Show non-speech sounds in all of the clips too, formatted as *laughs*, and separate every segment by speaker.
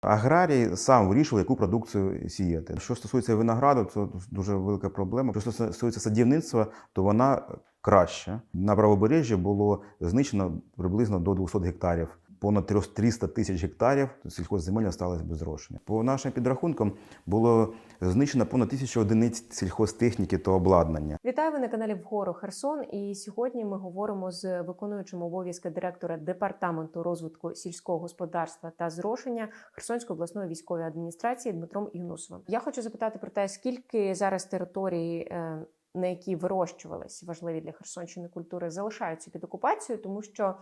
Speaker 1: Аграрій сам вирішив, яку продукцію сіяти. Що стосується винограду, це дуже велика проблема. Що стосується садівництва, то вона краща. На правобережжі було знищено приблизно до 200 гектарів. Понад 300 тисяч гектарів сільхозземель залишилось без зрошення. По нашим підрахункам було знищено понад тисячу одиниць сільхозтехніки та обладнання.
Speaker 2: Вітаю ви на каналі Вгору Херсон. І сьогодні ми говоримо з виконуючим обов'язки директора департаменту розвитку сільського господарства та зрошення Херсонської обласної військової адміністрації Дмитром Юнусовим. Я хочу запитати про те, скільки зараз територій, е, на які вирощувались важливі для Херсонщини культури, залишаються під окупацією, тому що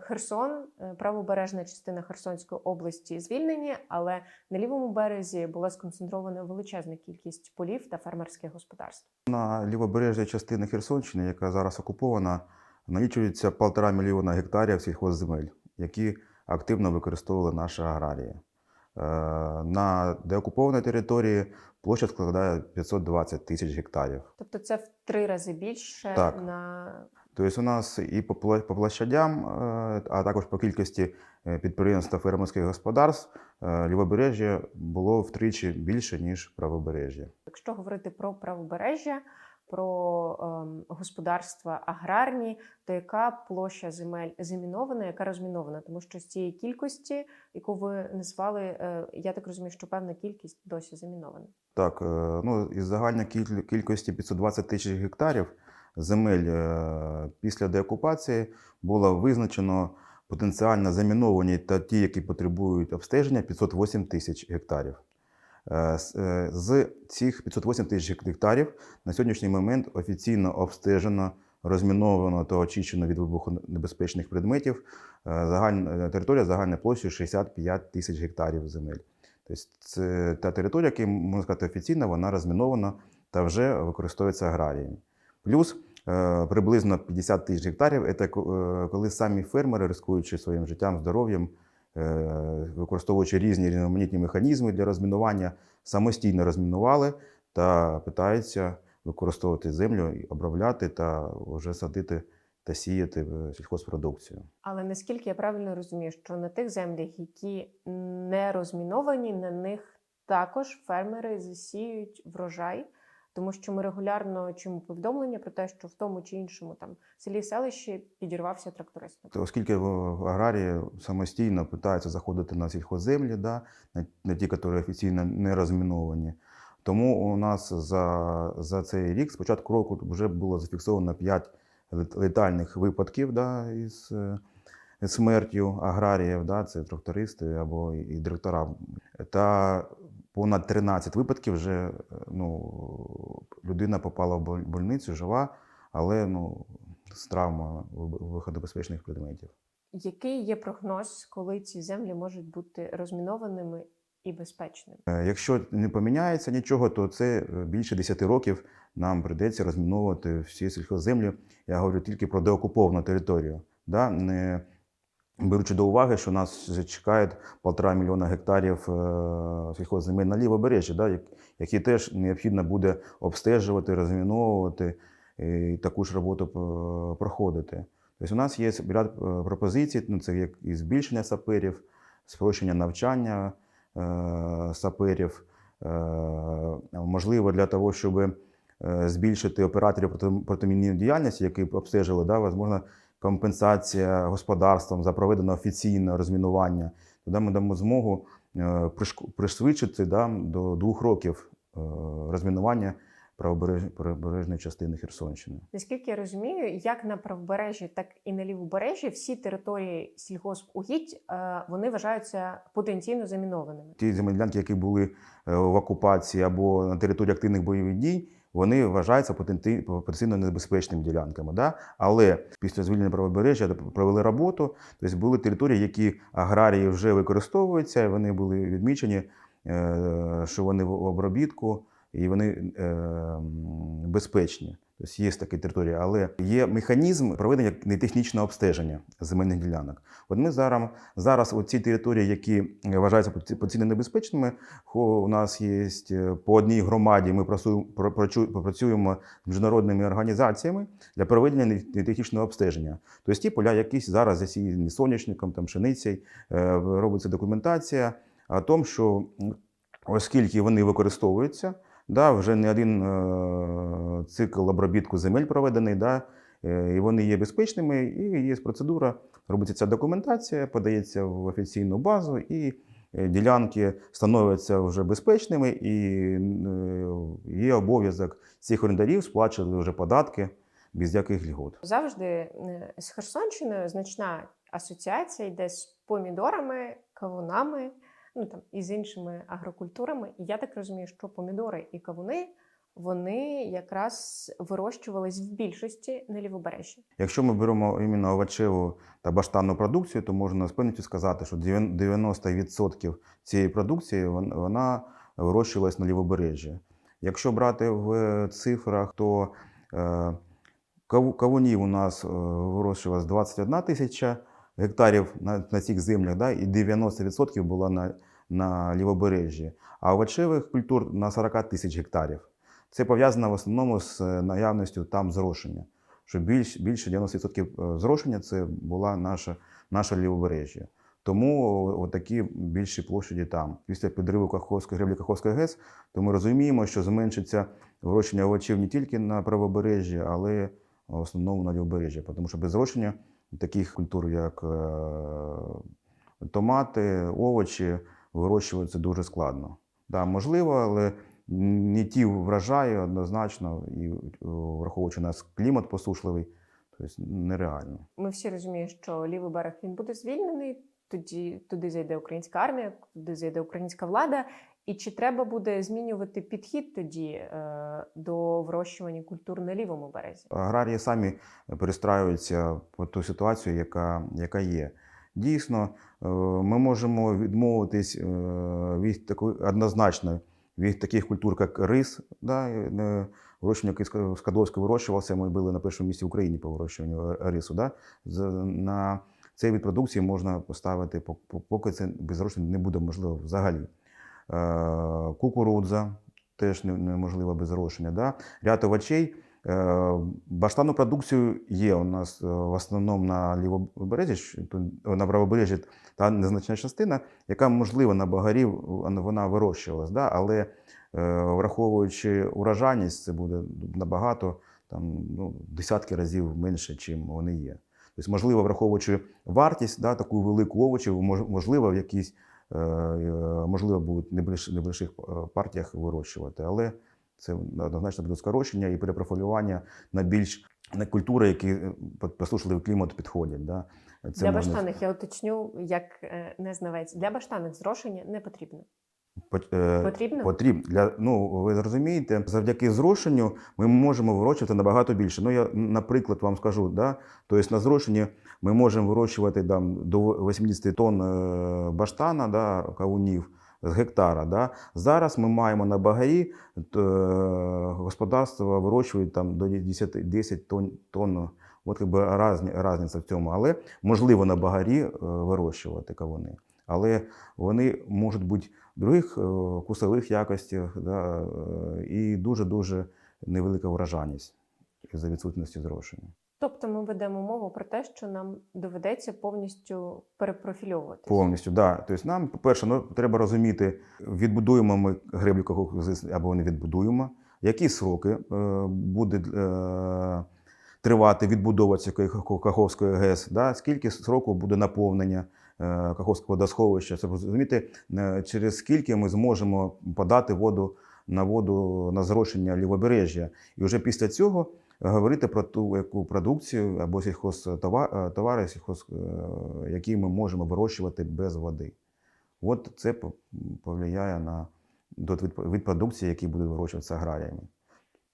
Speaker 2: Херсон, е, правобережна частина Херсонської області, звільнені, але на лівому березі була сконцентрована величезна кількість полів та фермерських господарств.
Speaker 1: На лівобережній частині Херсонщини, яка зараз окупована, налічується полтора мільйона гектарів сільхозземель, які активно використовували наші аграрії. Е, На деокупованій території площа складає 520 тисяч гектарів.
Speaker 2: Тобто це в три рази більше
Speaker 1: Так.
Speaker 2: на
Speaker 1: Тобто у нас і по площадям, е, а також по кількості е, підприємств та фермерських господарств е, лівобережжя було втричі більше, ніж правобережжя.
Speaker 2: якщо говорити про правобережжя, про ем, господарства аграрні, то яка площа земель замінована, яка розмінована? Тому що з цієї кількості, яку ви назвали, е, я так розумію, що певна кількість досі замінована.
Speaker 1: Так, е, ну, із загальної кіль- кількості 520 тисяч гектарів земель е, після деокупації було визначено потенціально заміновані та ті, які потребують обстеження, 508 тисяч гектарів. Е, з- е, цих 508 тисяч гектарів на сьогоднішній момент офіційно обстежено, розміновано та очищено від вибухонебезпечних предметів загальна, територія загальною площею 65 тисяч гектарів земель. Тобто це та територія, яка, можна сказати, офіційно вона розмінована та вже використовується аграрієм. Плюс приблизно 50 тисяч гектарів це е, коли самі фермери, ризикуючи своїм життям, здоров'ям, е, використовуючи різні різноманітні механізми для розмінування, самостійно розмінували та питаються використовувати землю, обробляти та вже садити та сіяти е, сільхозпродукцію.
Speaker 2: Але наскільки я правильно розумію, що на тих землях, які не розміновані, на них також фермери засіють врожай, тому що ми регулярно чуємо повідомлення про те, що в тому чи іншому там селі селищі підірвався тракторист.
Speaker 1: То Оскільки аграрії самостійно питаються заходити на сільхозземлі, да, на, ті, які офіційно не розміновані. Тому у нас за, за цей рік, з початку року, вже було зафіксовано 5 летальних випадків да, із смертю аграріїв, да, це трактористи або і директора. Та понад 13 випадків вже е, ну, людина попала в больницю, жива, але ну, з травмою виходобезпечних предметів.
Speaker 2: Який є прогноз, коли ці землі можуть бути розмінованими і безпечними?
Speaker 1: Е, Якщо не поміняється нічого, то це е, більше 10 років нам прийдеться розміновувати всі сільхозземлі. Я говорю тільки про деокуповану територію. Да? Не беручи до уваги, що нас вже чекають полтора мільйона гектарів е, сільхозземель на лівобережжі, да? які теж необхідно буде обстежувати, розміновувати і таку ж роботу е, проходити. Тобто у нас є ряд е, пропозицій, ну, це як і збільшення саперів, спрощення навчання саперів, можливо, для того, щоб збільшити операторів проти- протимінної діяльності, які обстежили, да, можливо, компенсація господарствам за проведене офіційне розмінування. Тоді ми дамо змогу е, пришвидшити да, до двох років е, розмінування правобереж- правобережної частини Херсонщини.
Speaker 2: Наскільки я розумію, як на правобережжі, так і на лівобережжі всі території сільгоспугідь е, вони вважаються потенційно замінованими.
Speaker 1: ті земельні ділянки, які були в окупації або на території активних бойових дій, вони вважаються потенційно небезпечними ділянками. Да? Але після звільнення правобережжя провели роботу, тобто були території, які аграрії вже використовуються, і вони були відмічені, е, що вони в обробітку і вони е, безпечні. Тобто є такі території, але є механізм проведення нетехнічного обстеження земельних ділянок. От ми зараз, зараз ці території, які вважаються потенційно небезпечними, у нас є е, по одній громаді, ми працюємо, з міжнародними організаціями для проведення нетехнічного обстеження. Тобто ті поля, якісь зараз засіяні соняшником, там, пшеницею, е, робиться документація о тому, що оскільки вони використовуються, да, вже не один е, цикл обробітку земель проведений, да, е, і вони є безпечними, і є процедура, робиться ця документація, подається в офіційну базу, і е, ділянки становляться вже безпечними, і є обов'язок цих орендарів сплачувати вже податки без яких льгот.
Speaker 2: Завжди з Херсонщиною значна асоціація йде з помідорами, кавунами, ну там і з іншими агрокультурами. І я так розумію, що помідори і кавуни вони якраз вирощувались в більшості на лівобережжі.
Speaker 1: Якщо ми беремо іменно овочеву та баштанну продукцію, то можна з певністю сказати, що 90% цієї продукції вона вирощувалась на лівобережжі. Якщо брати в цифрах, то е, кавунів у нас е, вирощувалось 21 тисяча гектарів на, на цих землях, да, і 90% було на, на лівобережжі, а овочевих культур на 40 тисяч гектарів. Це пов'язано в основному з е, наявністю там зрошення що більш, більше 90% зрошення це була наша, наша лівобережжя. Тому такі більші площаді там. Після підриву Каховської греблі Каховської ГЕС, то ми розуміємо, що зменшиться вирощення овочів не тільки на правобережжі, але в основному на лівобережжі. Тому що без зрошення таких культур, як е, томати, овочі, вирощувати дуже складно. Да, можливо, але не ті врожаї однозначно, і враховуючи у нас клімат посушливий, тобто нереально.
Speaker 2: Ми всі розуміємо, що лівий берег він буде звільнений. Тоді туди зайде українська армія, туди зайде українська влада. І чи треба буде змінювати підхід тоді е, до вирощування культур на лівому березі?
Speaker 1: Аграрії самі перестраюються по ту ситуацію, яка, яка є. Дійсно, е, ми можемо відмовитись е, від такої однозначно від таких культур, як рис, да, вирощування, в вирощувався, ми були на першому місці в Україні по вирощуванню рису. Да. На цей від продукції можна поставити, пок- пок- поки це без не буде можливо взагалі. Е, Кукурудза теж неможливо без зрошення. Да. Ряд овочей. Е, Баштанну продукцію є у нас е, в основному на лівобережжі, на правобережжі та незначна частина, яка можливо на багарі вона вирощувалась, да? але враховуючи урожайність, це буде набагато там, ну, десятки разів менше, чим вони є. Тобто, можливо, враховуючи вартість да, таку велику овочів, можливо, в якісь е, можливо будуть небольш- небольших е, партіях вирощувати, але це однозначно буде скорочення і перепрофілювання на більш на культури, які послушливий клімат підходять. Да. Це
Speaker 2: Для
Speaker 1: можна-
Speaker 2: баштаних я уточню, як незнавець, не знавець. Для баштаних зрошення не потрібно.
Speaker 1: Е,
Speaker 2: Потрібно?
Speaker 1: Потрібно. Для, ну, ви зрозумієте, завдяки зрошенню ми можемо вирощувати набагато більше. Ну, я, наприклад, вам скажу, да? тобто на зрошенні ми можемо вирощувати там, до 80 тонн е, баштана, да, кавунів з гектара. Да? Зараз ми маємо на багарі е, господарства вирощують там, до 10, 10 тонн. тонн. От якби різниця в цьому. Але можливо на багарі вирощувати кавуни. Але вони можуть бути других е, вкусових якостях да, е, і дуже-дуже невелика вражальність за відсутності зрошення.
Speaker 2: Тобто ми ведемо мову про те, що нам доведеться повністю перепрофільовуватися.
Speaker 1: Повністю, да. Тобто нам, по-перше, ну, треба розуміти, відбудуємо ми греблю Каховської або не відбудуємо, які сроки е, буде е, тривати відбудова цієї Ках- Каховської ГЕС, да? скільки сроку буде наповнення Каховського водосховища, щоб розуміти, е, через скільки ми зможемо подати воду на воду на зрошення лівобережжя. І вже після цього говорити про ту яку продукцію або сільхозтовари, сільхоз, е, які ми можемо вирощувати без води. От це повлияє на від продукції, які будуть вирощуватися аграріями.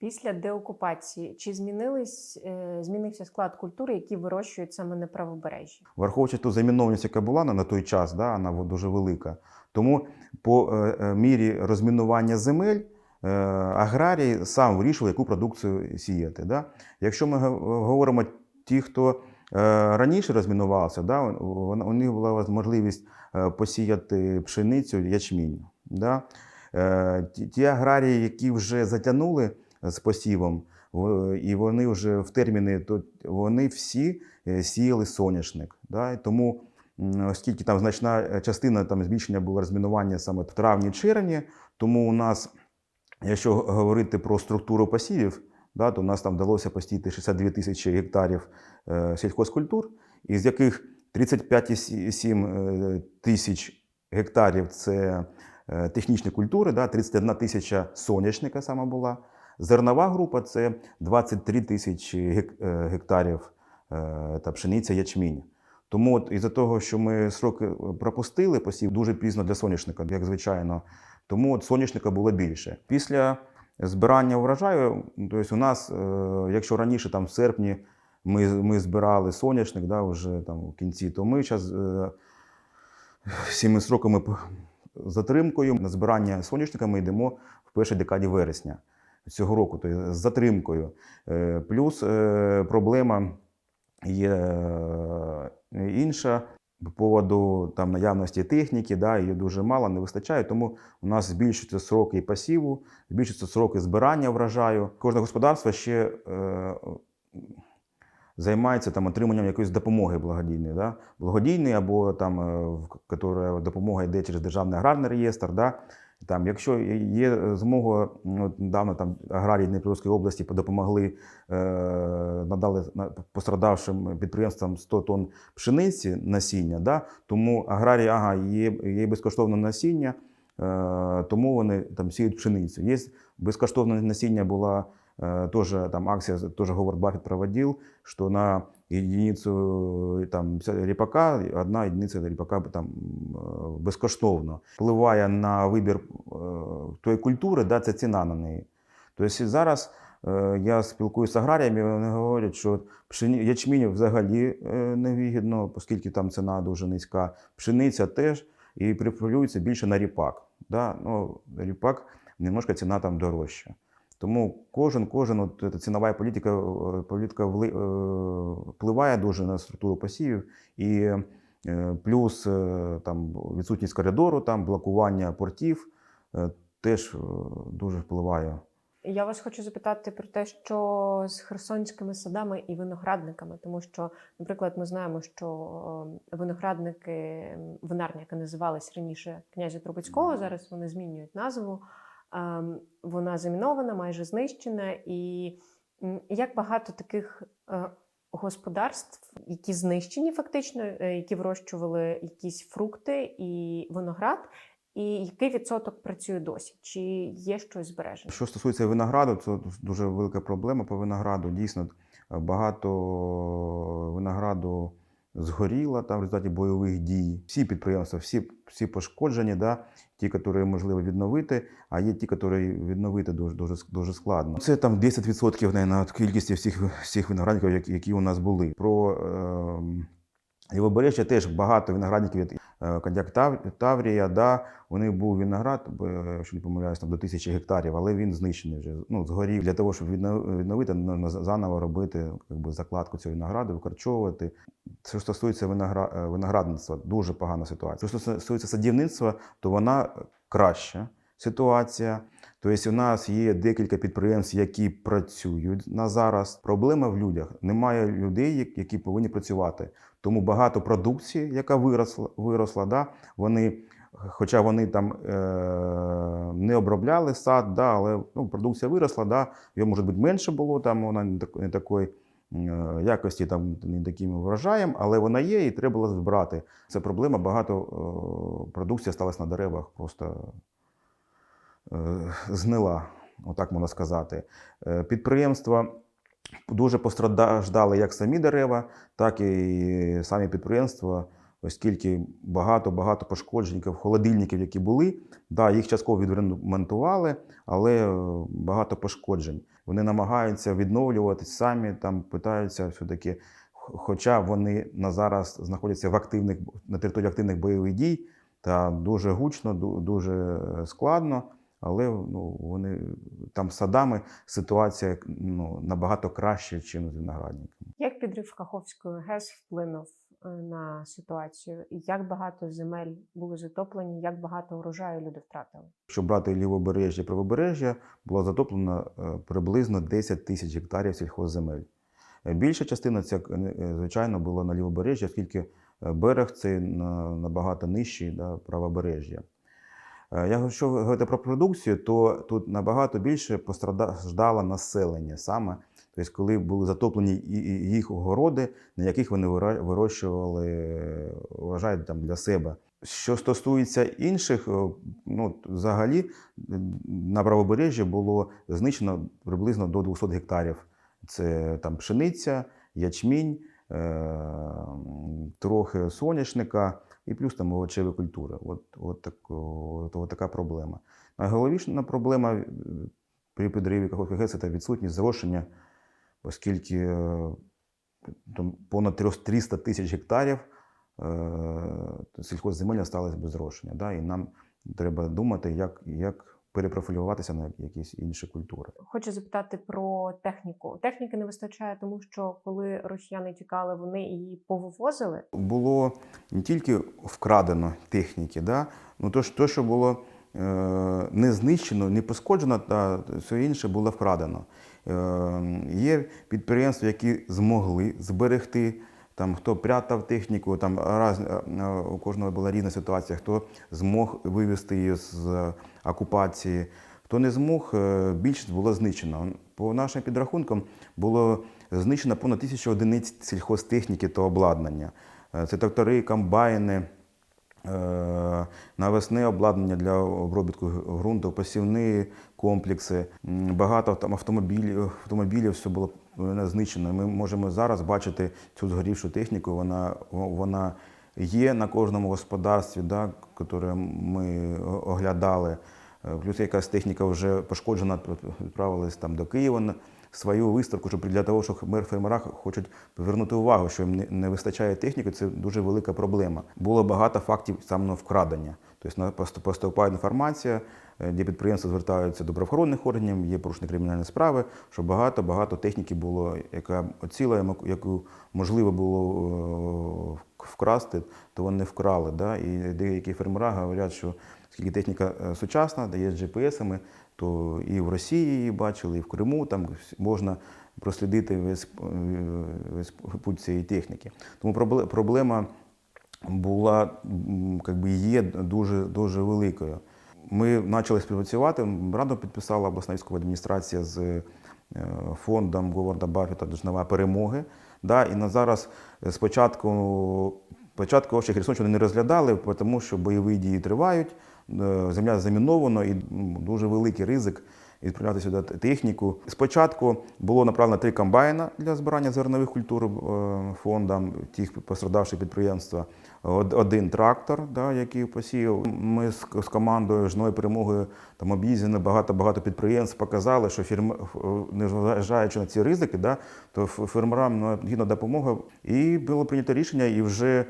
Speaker 2: Після деокупації чи змінились е, змінився склад культури, які вирощують саме на правобережжі?
Speaker 1: Враховуючи ту замінованість, яка була на, той час, да, вона дуже велика. Тому по е, е, мірі розмінування земель аграрій сам вирішував, яку продукцію сіяти. Да? Якщо ми говоримо ті, хто раніше розмінувався, да, у них була можливість посіяти пшеницю, ячмінь. Да? Ті аграрії, які вже затягнули з посівом, і вони вже в терміни, то вони всі е, сіяли соняшник. Да? Тому, оскільки там значна е, частина там, збільшення було розмінування саме в травні-червні, тому у нас, якщо говорити про структуру посівів, да, то у нас там вдалося посіяти 62 тисячі гектарів е, сільхозкультур, із яких 35,7 е, тисяч гектарів це технічні культури, да, 31 тисяча соняшника саме була. Зернова група це 23 тисячі е, гектарів е, та пшениця ячмінь. Тому от із-за того, що ми сроки пропустили, посів дуже пізно для соняшника, як звичайно, тому от соняшника було більше. Після збирання врожаю, тобто у нас, е, якщо раніше там в серпні ми, ми збирали соняшник, да, вже там в кінці, то ми зараз е, всіми сроками затримкою на збирання соняшника ми йдемо в першій декаді вересня цього року, тобто з затримкою. Е, Плюс е, проблема є е, інша. По поводу там, наявності техніки, да, її дуже мало, не вистачає, тому у нас збільшуються сроки пасіву, збільшуються сроки збирання врожаю. Кожне господарство ще е, займається там, отриманням якоїсь допомоги благодійної. Да? Благодійної або там, е, допомога йде через Державний аграрний реєстр. Да? Там, якщо є змога, ну, от недавно там аграрії Дніпровської області допомогли, е, надали пострадавшим підприємствам 100 тонн пшениці насіння, да? тому аграрії ага, є, є безкоштовне насіння, е, тому вони там сіють пшеницю. Є безкоштовне насіння була тоже там акция, тоже Говард Баффет проводил, что на единицу там вся ріпака, одна единиця ріпака там е, безкоштовно. Впливає на вибір е, тої культури, да, це ціна на неї. Тобто зараз е, я спілкуюся з аграріями, вони говорять, що ячмінь взагалі е, невигідно, оскільки там ціна дуже низька. Пшениця теж і прифилюється більше на ріпак. Да? Ну, ріпак немножко ціна там дорожча. Тому кожен, кожен от, ця цінова політика, е, політика е, впливає дуже на структуру посівів. І е, плюс е, там, відсутність коридору, там, блокування портів е, теж е, дуже впливає.
Speaker 2: Я вас хочу запитати про те, що з херсонськими садами і виноградниками, тому що, наприклад, ми знаємо, що е, виноградники, винарня, яка називалась раніше князя Трубецького, зараз вони змінюють назву. Вона замінована, майже знищена. І як багато таких е, господарств, які знищені фактично, е, які вирощували якісь фрукти і виноград, і який відсоток працює досі? Чи є щось збережене?
Speaker 1: Що стосується винограду, це дуже велика проблема по винограду. Дійсно, е, багато винограду згоріло там в результаті бойових дій. Всі підприємства, всі, всі пошкоджені, да? Ті, які можливо відновити, а є ті, які відновити дуже, дуже, дуже складно. Це там 10% на кількості всіх, всіх виноградників, які, у нас були. Про е, Лівобережжя теж багато виноградників Кадяк Тав- Таврія, да, у них був виноград, якщо не помиляюсь, там до тисячі гектарів, але він знищений вже, ну, згорів. Для того, щоб відно- відновити, можна заново робити якби, закладку цього винограду, викорчовувати. Що стосується виногра... е, виноградництва, дуже погана ситуація. Що стосується садівництва, то вона краща ситуація. Тобто, у нас є декілька підприємств, які працюють на зараз. Проблема в людях. Немає людей, які повинні працювати. Тому багато продукції, яка виросла, виросла да, вони, хоча вони там е, не обробляли сад, да, але ну, продукція виросла, да, його, може бути, менше було, там вона не, так, не такої е, якості, там, не таким врожаєм, але вона є і треба було збирати. Це проблема, багато е, продукції сталося на деревах, просто е, знила, отак можна сказати. Е, Підприємства дуже постраждали як самі дерева, так і самі підприємства, оскільки багато-багато пошкоджників, холодильників, які були, да, їх частково відремонтували, але е, багато пошкоджень. Вони намагаються відновлювати самі, там питаються все-таки, хоча вони на зараз знаходяться в активних, на території активних бойових дій, та дуже гучно, дуже складно. Але ну, вони там садами ситуація ну, набагато краще, ніж з виноградниками.
Speaker 2: Як підрив Каховської ГЕС вплинув е, на ситуацію? І як багато земель були затоплені, як багато урожаю люди втратили?
Speaker 1: Якщо брати лівобережжя і правобережжя, було затоплено е, приблизно 10 тисяч гектарів сільхозземель. Е, Більша частина ця, е, звичайно, була на лівобережжі, оскільки берег це на- набагато нижчий да, правобережжя. Е, якщо говорити про продукцію, то тут набагато більше постраждало населення саме. Тобто, коли були затоплені їх огороди, на яких вони вирощували врожай там для себе. Що стосується інших, е, ну взагалі на правобережжі було знищено приблизно до 200 гектарів. Це там пшениця, ячмінь, е, трохи соняшника і плюс там овочеві культури. От, от, так, от, от така проблема. Найголовніша проблема е, при підриві ГЕС – це відсутність зрошення, оскільки е, там понад 300 тисяч гектарів е, сільхозземель залишилось без зрошення. Да? І нам треба думати, як, як перепрофілюватися на якісь інші культури.
Speaker 2: Хочу запитати про техніку. Техніки не вистачає, тому що коли росіяни тікали, вони її повивозили.
Speaker 1: Було не тільки вкрадено техніки, да? ну то, що- то, що було е, не знищено, не пошкоджено, та все інше було вкрадено. Е, є підприємства, які змогли зберегти. Там хто прятав техніку, там раз, е, у кожного була різна ситуація, хто змог вивезти її з окупації, хто не змог, е, більшість було знищено. По нашим підрахункам було знищено понад тисячу одиниць сільхозтехніки та обладнання. Е, Це трактори, комбайни, е, навесне обладнання для обробітку ґрунту, посівні комплекси, багато там автомобілів, автомобілів все було знищено. Ми можемо зараз бачити цю згорівшу техніку. Вона, вона є на кожному господарстві, да, ми оглядали. Е, Плюс якась техніка вже пошкоджена, відправилась там до Києва на свою виставку, щоб для того, що мер фермера хочуть повернути увагу, що їм не- вистачає техніки, це дуже велика проблема. Було багато фактів саме вкрадення. Тобто поступає інформація, е, де підприємства звертаються до правоохоронних органів, є порушені кримінальні справи, що багато-багато техніки було, яка оціла, яку- яку можливо було е, вкрасти, то вони вкрали. Да? І деякі фермера говорять, що оскільки техніка е, сучасна, дає з GPS-ами, то і в Росії її бачили, і в Криму там можна прослідити весь, е, весь путь цієї техніки. Тому проблема була, м, как би, є дуже, дуже великою. Ми почали співпрацювати. Радо підписала обласна військова адміністрація з е, фондом Говарда Баффета «Дожнева перемоги. Да, і на зараз спочатку, спочатку Херсонщину не розглядали, тому що бойові дії тривають, земля замінована і дуже великий ризик відправляти сюди техніку. Спочатку було направлено три комбайна для збирання зернових культур е, фондам тих пострадавших підприємства. Од- Один трактор, да, який посіяв. Ми з, командою жної перемоги там об'їздили багато-багато підприємств, показали, що фірм, незважаючи на ці ризики, да, то фермерам необхідна допомога. І було прийнято рішення, і вже е,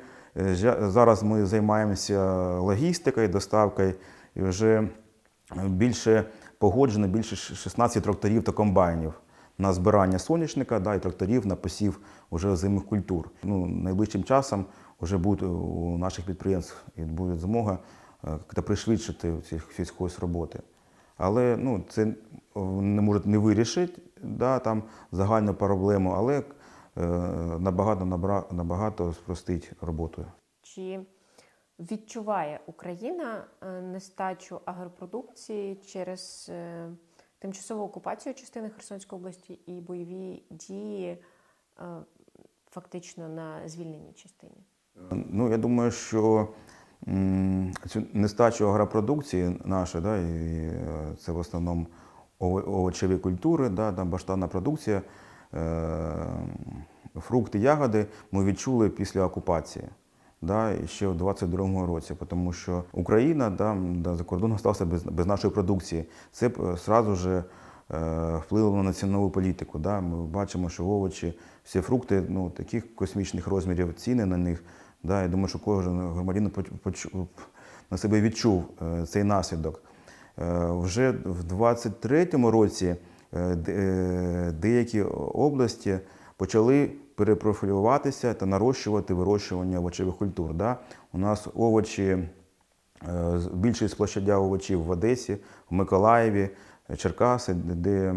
Speaker 1: зараз ми займаємося логістикою, доставкою, і вже більше погоджено більше 16 тракторів та комбайнів на збирання соняшника да, і тракторів на посів уже озимих культур. Ну, найближчим часом вже буде у наших підприємств і буде змога е, пришвидшити ці сільхозроботи. Але ну, це е, не може не вирішити да, там, загальну проблему, але е, набагато, набра- набагато спростить роботу.
Speaker 2: Чи відчуває Україна е, нестачу агропродукції через е, тимчасову окупацію частини Херсонської області і бойові дії е, фактично на звільненій частині?
Speaker 1: Ну, я думаю, що цю нестачу агропродукції наша, да, і е, це в основному овочеві культури, да, там баштанна продукція, е, фрукти, ягоди ми відчули після окупації. Да, ще у 22-му році, тому що Україна да, да, за кордоном залишилася без, без нашої продукції. Це б е, же е, вплинуло на цінову політику. Да. Ми бачимо, що овочі, всі фрукти ну, таких космічних розмірів, ціни на них. Да. Я думаю, що кожен громадянин поч- на себе відчув е, цей наслідок. Е, Вже в 23-му році е, е, деякі області почали перепрофілюватися та нарощувати вирощування овочевих культур. Да? У нас овочі, е, більшість площадя овочів в Одесі, в Миколаєві, е, Черкаси, де,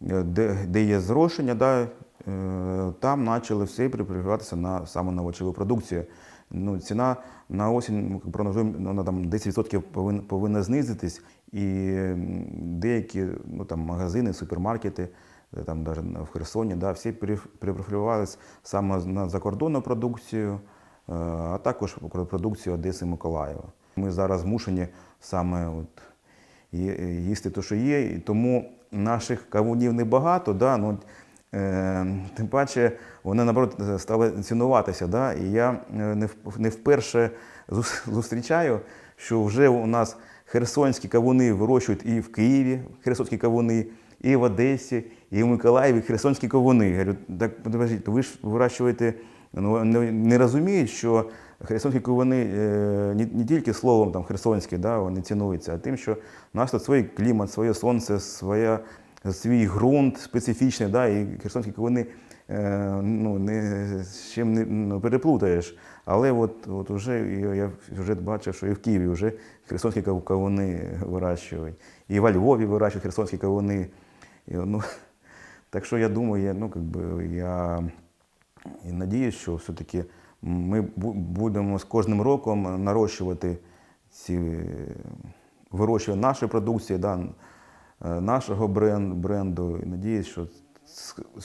Speaker 1: де, де є зрошення, да, е, там почали всі перепрофілюватися на саме на овочеву продукцію. Ну, ціна на осінь прогнозуємо, вона там 10% повинна, повинна знизитись, і деякі ну, там, магазини, супермаркети, е, там навіть в Херсоні, да, всі пере- перепрофілювалися саме на закордонну продукцію, е, а також продукцію Одеси Миколаєва. Ми зараз змушені саме от, їсти те, що є, і тому наших кавунів небагато, да, ну, е, тим паче вони наоборот стали цінуватися. Да, і я е, не, вперше зустрічаю, що вже у нас херсонські кавуни вирощують і в Києві херсонські кавуни, і в Одесі, і в Миколаєві херсонські кавуни. Я говорю, так подождіть, ви ж вирощуєте, ну, не, розуміють, що херсонські кавуни не, не тільки словом там, херсонські, да, вони цінуються, а тим, що у нас тут свій клімат, своє сонце, своя, свій ґрунт специфічний, да, і херсонські кавуни ну, не, з чим не ну, переплутаєш. Але от, от уже, я вже бачив, що і в Києві вже херсонські кавуни вирощують. І во Львові вирощують херсонські кавуни. І, ну, *laughs* так що я думаю, я, ну, как я і надіюсь, що все-таки ми будемо з кожним роком нарощувати ці е, вирощування нашої продукції, да, е, нашого брен- бренду. І надіюсь, що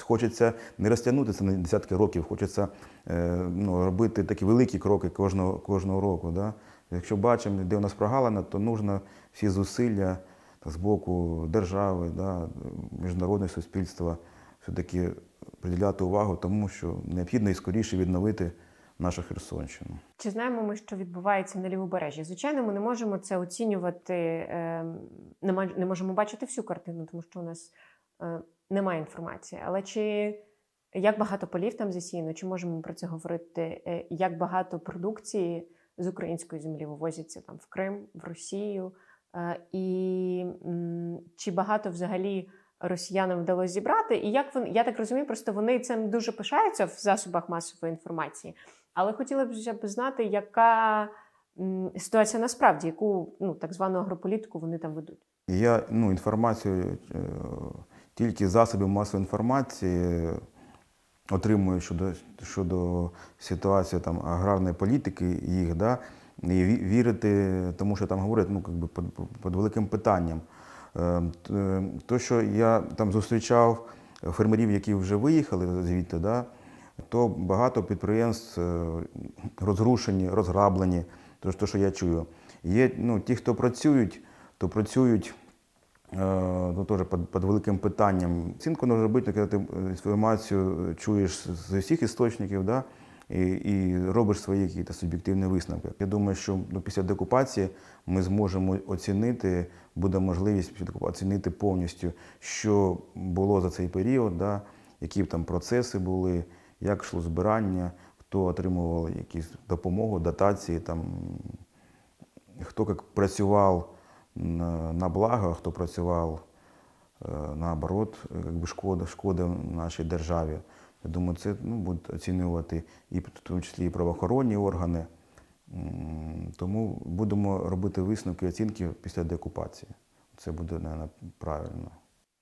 Speaker 1: хочеться не розтягнутися на десятки років, хочеться е, ну, робити такі великі кроки кожного, кожного року. Да. Якщо бачимо, де у нас прогалина, то потрібно всі зусилля з боку держави, да, міжнародного суспільства все-таки приділяти увагу тому, що необхідно і скоріше відновити нашу Херсонщину.
Speaker 2: Чи знаємо ми, що відбувається на лівобережжі? Звичайно, ми не можемо це оцінювати, е, не можемо бачити всю картину, тому що у нас е, немає інформації. Але чи як багато полів там засіяно? Чи можемо про це говорити? Е, Як багато продукції з української землі вивозяться там в Крим, в Росію? Е, І чи багато взагалі росіянам вдалося зібрати? І як вони, я так розумію, просто вони цим дуже пишаються в засобах масової інформації. Але хотіла б знати, яка ситуація насправді, яку ну так звану агрополітику вони там ведуть.
Speaker 1: Я ну, інформацію е, тільки з засобів масової інформації отримую щодо, щодо ситуації там, аграрної політики їх, да, і вірити тому, що там говорять, ну, как би, під, великим питанням. Е, е, То, що я там зустрічав фермерів, які вже виїхали звідти, да, то багато підприємств е, розрушені, розграблені, то, що- я чую. Є ну, ті, хто працюють, то працюють ну, теж під, під великим питанням. Цінку може робити, коли ти е, інформацію чуєш з усіх істочників, да, і, і робиш свої якісь суб'єктивні висновки. Я думаю, що ну, після деокупації ми зможемо оцінити, буде можливість оцінити повністю, що було за цей період, да, які там процеси були, як йшло збирання, хто отримував якісь допомогу, дотації, там, хто як працював на, благо, хто працював е, наоборот, як би шкода, шкода нашій державі. Я думаю, це ну, будуть оцінювати і в тому числі і правоохоронні органи. Тому будемо робити висновки і оцінки після деокупації. Це буде, мабуть, правильно.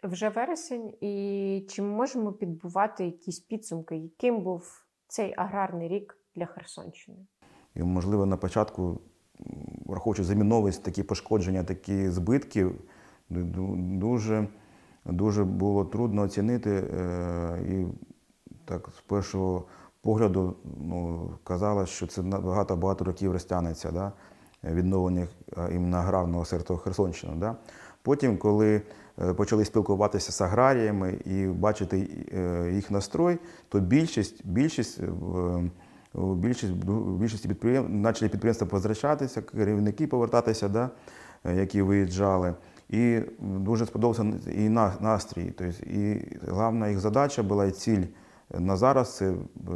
Speaker 2: Вже вересень, і чи можемо підбувати якісь підсумки, яким був цей аграрний рік для Херсонщини?
Speaker 1: І, можливо, на початку, враховуючи заміновість, такі пошкодження, такі збитки, ду- ду- дуже, дуже було трудно оцінити. е, І так, з першого погляду ну, казалось, що це на багато-багато років розтягнеться да? відновлення е, іменно аграрного сектору Херсонщини. Да? Потім, коли е, почали спілкуватися з аграріями і бачити їх настрой, то більшість, більшість у більшість, у більшості підприємств почали підприємства возвращатися, керівники повертатися, да, е, які виїжджали. І дуже сподобався і настрій. Тобто, і головна їх задача була і ціль на зараз це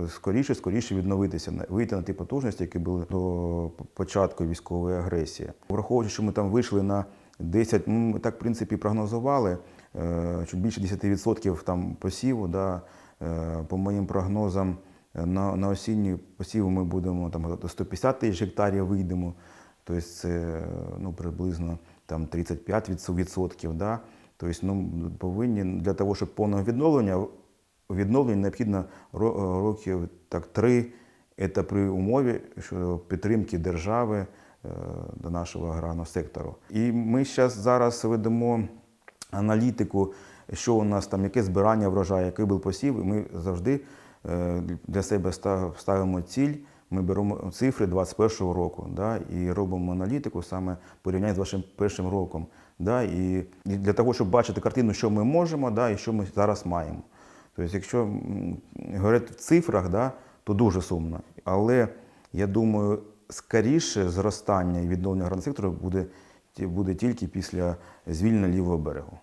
Speaker 1: скоріше, скоріше відновитися, вийти на ті потужності, які були до початку військової агресії. Враховуючи, що ми там вийшли на 10, ну, ми так, в принципі, прогнозували, е, що більше 10% там посіву, да, е, по моїм прогнозам, е, на, на осінній посіву ми будемо там, до 150 тисяч гектарів вийдемо, тобто це ну, приблизно там, 35%. Да. Тобто ну, повинні для того, щоб повного відновлення, відновлення необхідно років так, три. Це при умові що підтримки держави е, до нашого аграрного сектору. І ми зараз зараз ведемо аналітику, що у нас там, яке збирання врожаю, який був посів. І ми завжди для себе став- ставимо ціль. Ми беремо цифри 21-го року да, і робимо аналітику саме порівняння з вашим першим роком. Да, і для того, щоб бачити картину, що ми можемо, да, і що ми зараз маємо. Тобто, якщо говорити в цифрах, да, то дуже сумно. Але я думаю, скоріше зростання і відновлення аграрного сектору буде, буде тільки після звільнення лівого берегу.